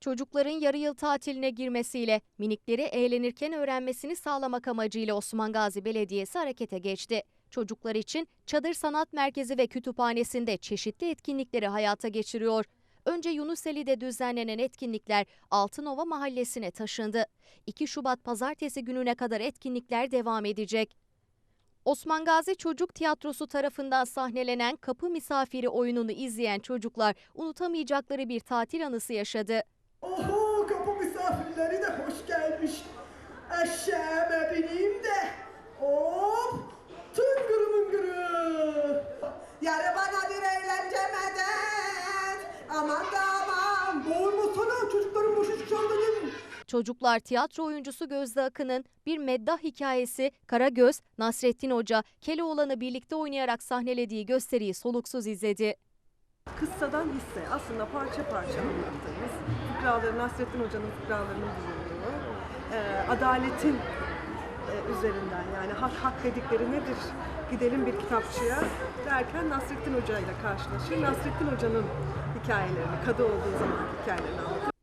Çocukların yarı yıl tatiline girmesiyle minikleri eğlenirken öğrenmesini sağlamak amacıyla Osman Gazi Belediyesi harekete geçti. Çocuklar için Çadır Sanat Merkezi ve Kütüphanesi'nde çeşitli etkinlikleri hayata geçiriyor. Önce Yunuseli'de düzenlenen etkinlikler Altınova Mahallesi'ne taşındı. 2 Şubat pazartesi gününe kadar etkinlikler devam edecek. Osman Gazi Çocuk Tiyatrosu tarafından sahnelenen Kapı Misafiri oyununu izleyen çocuklar unutamayacakları bir tatil anısı yaşadı. Oho kapı misafirleri de hoş gelmiş. Eşeğime bineyim de hop tıngırı mıngırı. Yarı bana bir eğlence medet. Aman da aman. Bağırmasana çocukların boşu çaldırın. Çocuklar tiyatro oyuncusu Gözde Akın'ın bir meddah hikayesi Karagöz, Nasrettin Hoca, Keloğlan'ı birlikte oynayarak sahnelediği gösteriyi soluksuz izledi. kıssadan hisse aslında parça parça anlattığımız fıkraları Nasrettin Hoca'nın fıkralarının bulunduğu e, adaletin e, üzerinden yani hak hak dedikleri nedir gidelim bir kitapçıya derken Nasrettin Hoca ile karşılaşır. Nasrettin Hoca'nın hikayelerini, kadı olduğu zaman hikayelerini anlatır.